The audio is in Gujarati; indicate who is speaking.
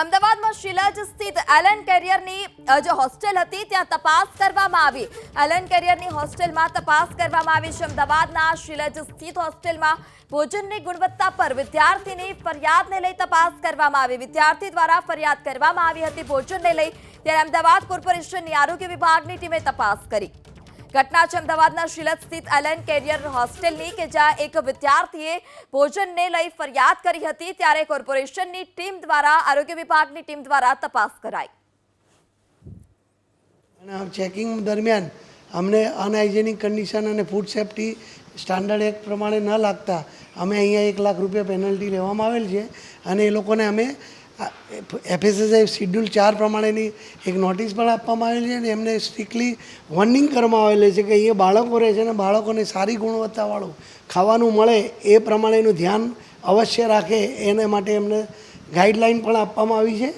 Speaker 1: અમદાવાદમાં શિલાજ સ્થિત એલન કેરિયરની જે હોસ્ટેલ હતી, ત્યાં તપાસ કરવામાં આવી. એલન કેરિયરની હોસ્ટેલમાં તપાસ કરવામાં આવી છે. અમદાવાદના શિલાજ સ્થિત હોસ્ટેલમાં ભોજનની ગુણવત્તા પર વિદ્યાર્થીની ફરિયાદને લઈ તપાસ કરવામાં આવી. વિદ્યાર્થી દ્વારા ફરિયાદ કરવામાં આવી હતી. ભોજનને લઈ ત્યારે અમદાવાદ કોર્પોરેશનની આરોગ્ય વિભાગની ટીમે તપાસ કરી. ઘટના છે અમદાવાદના શિલત સ્થિત એલન કેરિયર હોસ્ટેલની કે જ્યાં એક વિદ્યાર્થીએ ભોજનને લઈ ફરિયાદ કરી હતી, ત્યારે કોર્પોરેશનની ટીમ દ્વારા, આરોગ્ય વિભાગની ટીમ દ્વારા તપાસ કરાઈ.
Speaker 2: અને ચેકિંગ દરમિયાન અમને અનહાઇજેનિક કન્ડિશન અને ફૂડ સેફ્ટી સ્ટાન્ડર્ડ એક્ટ પ્રમાણે ન લાગતા, અમે અહીંયા એક લાખ રૂપિયા પેનલ્ટી લેવામાં આવેલ છે અને એ લોકોને અમે એફએસએસઆઈ શિડ્યુલ ચાર પ્રમાણેની એક નોટિસ પણ આપવામાં આવેલી છે અને એમને સ્ટ્રિક્ટલી વોર્નિંગ કરવામાં આવેલી છે કે અહીંયા બાળકો રહે છે અને બાળકોને સારી ગુણવત્તાવાળું ખાવાનું મળે એ પ્રમાણેનું ધ્યાન અવશ્ય રાખે એને માટે એમને ગાઈડલાઇન પણ આપવામાં આવી છે.